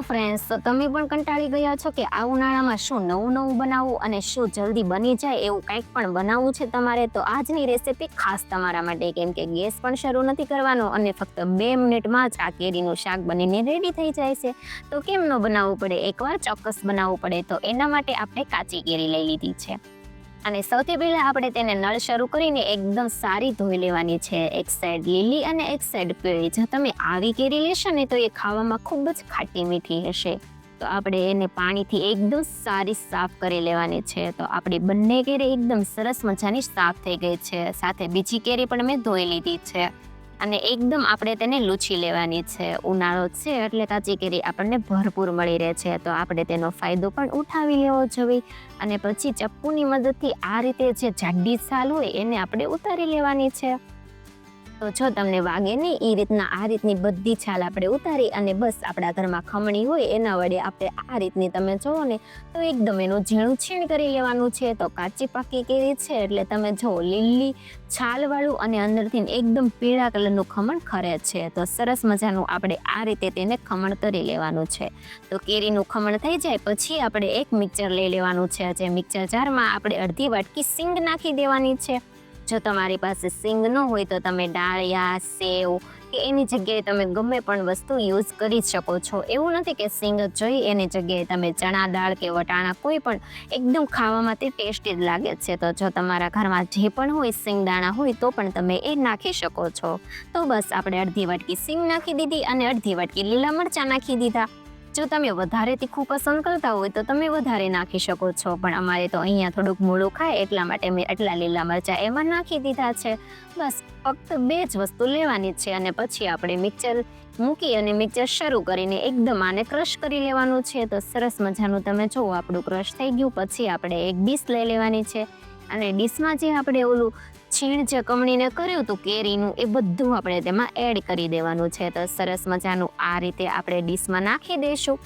Friends તો તમે પણ કંટાળી ગયા છો કે આ ઉનાળામાં શું નવું નવું બનાવવું અને શું જલ્દી બની જાય એવું કંઈક પણ બનાવવું છે તમારે? તો આજની રેસીપી ખાસ તમારા માટે, કેમ કે ગેસ પણ શરૂ નથી કરવાનો અને ફક્ત બે મિનિટમાં જ આ કેરીનું શાક બનીને રેડી થઈ જાય છે. તો કેમ ન બનાવવું પડે? એકવાર ચોક્કસ બનાવવું પડે. તો એના માટે આપણે કાચી કેરી લઈ લીધી છે. અને સૌથી પહેલા આપણે તેને નળ શરૂ કરીને એકદમ સારી ધોઈ લેવાની છે. એક સાઈડ લીલી અને એક સાઈડ પીળી. જો તમે આવી કેરી લેશો ને તો એ ખાવામાં ખૂબ જ ખાટી મીઠી હશે. તો આપણે એને પાણીથી એકદમ સારી સાફ કરી લેવાની છે. તો આપણી બંને કેરી એકદમ સરસ મજાની સાફ થઈ ગઈ છે. સાથે બીજી કેરી પણ મેં ધોઈ લીધી છે. અને એકદમ આપણે તેને લૂછી લેવાની છે. ઉનાળો છે એટલે કાચી કેરી આપણને ભરપૂર મળી રહે છે. તો આપણે તેનો ફાયદો પણ ઉઠાવી લેવો જોઈએ. અને પછી ચપ્પુની મદદથી આ રીતે જે જાડી સાલ હોય એને આપણે ઉતારી લેવાની છે. તો જો તમને વાગે નહીં એ રીતના આ રીતની બધી છાલ આપણે ઉતારી અને બસ આપણા ઘરમાં ખમણી હોય એના વડે આપણે આ રીતની તમે જોવો ને, તો એકદમ એનું ઝીણું છીણ કરી લેવાનું છે. તો કાચી પાકી કેરી છે એટલે તમે જુઓ લીલી છાલવાળું અને અંદરથી એકદમ પીળા કલરનું ખમણ ખરે છે. તો સરસ મજાનું આપણે આ રીતે તેને ખમણ કરી લેવાનું છે. તો કેરીનું ખમણ થઈ જાય પછી આપણે એક મિક્સર લઈ લેવાનું છે. જે મિક્સર જારમાં આપણે અડધી વાટકી સિંગ નાખી દેવાની છે. જો તમારી પાસે સિંગ ન હોય તો તમે ડાળિયા, સેવ કે એની જગ્યાએ તમે ગમે પણ વસ્તુ યુઝ કરી શકો છો. એવું નથી કે સિંગ જોઈ એની જગ્યાએ તમે ચણા, દાળ કે વટાણા કોઈ પણ એકદમ ખાવામાં તે ટેસ્ટી જ લાગે છે. તો જો તમારા ઘરમાં જે પણ હોય સિંગ દાણા હોય તો પણ તમે એ નાખી શકો છો. તો બસ આપણે અડધી વાટકી સિંગ નાખી દીધી અને અડધી વાટકી લીલા મરચાં નાખી દીધા. જો તમે વધારે તીખું પસંદ કરતા હોય તો તમે વધારે નાખી શકો છો. પણ અમારે તો અહીંયા થોડુંક મોડું ખાય એટલા માટે મેં એટલા લીલા મરચાં એમાં નાખી દીધા છે. બસ, ફક્ત બે જ વસ્તુ લેવાની છે અને પછી આપણે મિક્સર મૂકી અને મિક્સર શરૂ કરીને એકદમ આને ક્રશ કરી લેવાનું છે. તો સરસ મજાનું તમે જુઓ આપણું ક્રશ થઈ ગયું. પછી આપણે એક ડીશ લઈ લેવાની છે. અને ડીશમાં જે આપણે ઓલું છીણ જે કમણીને કર્યું હતું કેરીનું, એ બધું આપણે તેમાં એડ કરી દેવાનું છે. તો સરસ મજાનું આ રીતે આપણે ડીશમાં નાખી દઈશું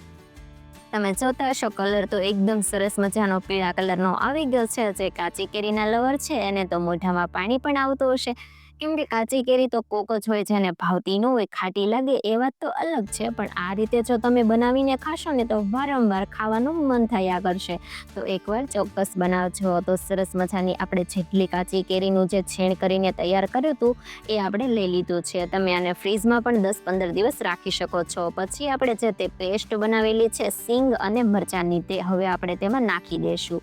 તમે જોતા હશો, કલર તો એકદમ સરસ મજાનો પીળા કલરનો આવી ગયો છે. જે કાચી કેરીના લવર છે, એને તો મોઢામાં પાણી પણ આવતું હશે. કેમ કે કાચી કેરી તો કોક જ હોય જેને ભાવતી ન હોય, ખાટી લાગે એ વાત તો અલગ છે. પણ આ રીતે જો તમે બનાવીને ખાશો ને તો વારંવાર ખાવાનું મન થયા કરશે તો એકવાર ચોક્કસ બનાવજો. તો સરસ મજાની આપણે જેટલી કાચી કેરીનું જે છીણ કરીને તૈયાર કર્યું હતું, એ આપણે લઈ લીધું છે. તમે આને ફ્રીઝમાં પણ દસ પંદર દિવસ રાખી શકો છો. પછી આપણે જે તે પેસ્ટ બનાવેલી છે સિંગ અને મરચાંની, તે હવે આપણે તેમાં નાખી દઈશું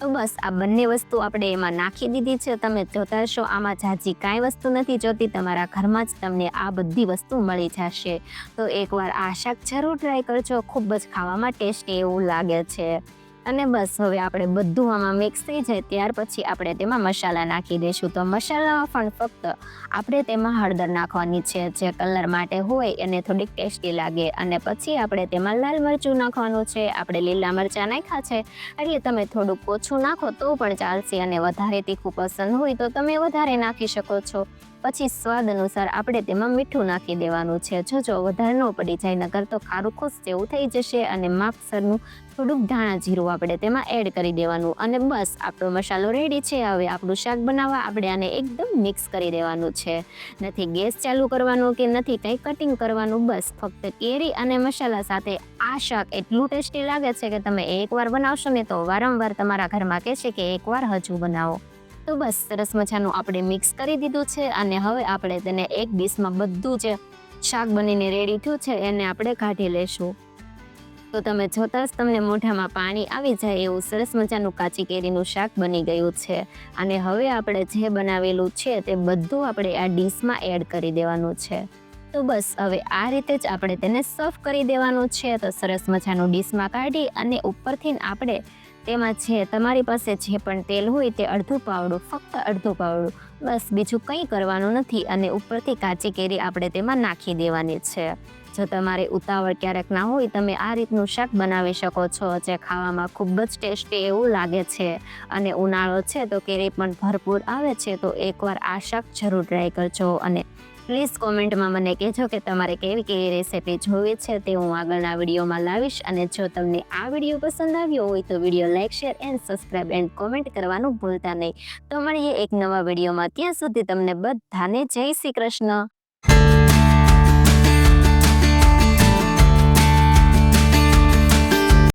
તો બસ આ બંને વસ્તુ આપણે એમાં નાખી દીધી છે. તમે જોતા હશો આમાં જાજી કાંઈ વસ્તુ નથી જોતી. તમારા ઘરમાં જ તમને આ બધી વસ્તુ મળી જશે. તો એકવાર આ શાક જરૂર ટ્રાય કરજો. ખૂબ જ ખાવામાં ટેસ્ટી એવું લાગે છે. અને બસ, હવે આપણે બધું આમાં મિક્સ થઈ જાય ત્યાર પછી આપણે તેમાં મસાલા નાખી દઈશું. તો મસાલામાં પણ ફક્ત આપણે તેમાં હળદર નાખવાની છે, જે કલર માટે હોય એને થોડીક ટેસ્ટી લાગે. અને પછી આપણે તેમાં લાલ મરચું નાખવાનું છે, આપણે લીલા મરચાં નાખ્યા છે. એટલે તમે થોડુંક ઓછું નાખો તો પણ ચાલશે અને વધારે તીખું પસંદ હોય તો તમે વધારે નાખી શકો છો. પછી સ્વાદ અનુસાર આપણે તેમાં મીઠું નાખી દેવાનું છે. જો જો, વધારે ન પડી જાય નગર તો ખારું ખુશ જેવું થઈ જશે અને માપસરનું થોડુંક ધાણા જીરું આપણે તેમાં એડ કરી દેવાનું. અને બસ, આપણો મસાલો રેડી છે. હવે આપણું શાક બનાવવા આપણે આને એકદમ મિક્સ કરી દેવાનું છે. નથી ગેસ ચાલુ કરવાનું કે નથી કંઈ કટિંગ કરવાનું, બસ, ફક્ત કેરી અને મસાલા સાથે આ શાક એટલું ટેસ્ટી લાગે છે કે તમે એકવાર બનાવશો ને તો વારંવાર તમારા ઘરમાં કહેશે કે એકવાર હજુ બનાવો. તો બસ, સરસ મજાનું આપણે મિક્સ કરી દીધું છે અને હવે આપણે તેને એક ડીશમાં બધું જે શાક બનીને રેડી થયું છે એને આપણે કાઢી લેશું. તો તમે જોતા જ તમને મોઢામાં પાણી આવી જાય એવું સરસ મજાનું કાચી કેરીનું શાક બની ગયું છે. અને હવે આપણે જે બનાવેલું છે તે બધું આપણે આ ડીશમાં એડ કરી દેવાનું છે. તો બસ, હવે આ રીતે જ આપણે તેને સર્વ કરી દેવાનું છે. તો સરસ મજાનું ડીશમાં કાઢી અને ઉપરથી આપણે તેમાં છે, તમારી પાસે જે પણ તેલ હોય તે અડધું પાવડું, ફક્ત અડધું પાવડું. બસ, બીજું કંઈ કરવાનું નથી અને ઉપરથી કાચી કેરી આપણે તેમાં નાખી દેવાની છે. જો તમારે ઉતાવળ ક્યારેક ના હોય, તમે આ રીતનું શાક બનાવી શકો છો, જે ખાવામાં ખૂબ જ ટેસ્ટી એવું લાગે છે. અને ઉનાળો છે તો કેરી પણ ભરપૂર આવે છે, તો એકવાર આ શાક જરૂર ટ્રાય કરજો અને પ્લીઝ કોમેન્ટમાં મને કહેજો કે તમારે કેવી કેવી રેસીપી જોવી છે તે હું આગળના વિડીયોમાં લાવીશ. અને જો તમને આ વીડિયો પસંદ આવ્યો હોય તો video like share and subscribe and comment કરવાનું ભૂલતા નહીં. તો મળીએ એક નવા વિડીયોમાં. ત્યાં સુધી તમને બધાને જય શ્રી કૃષ્ણ.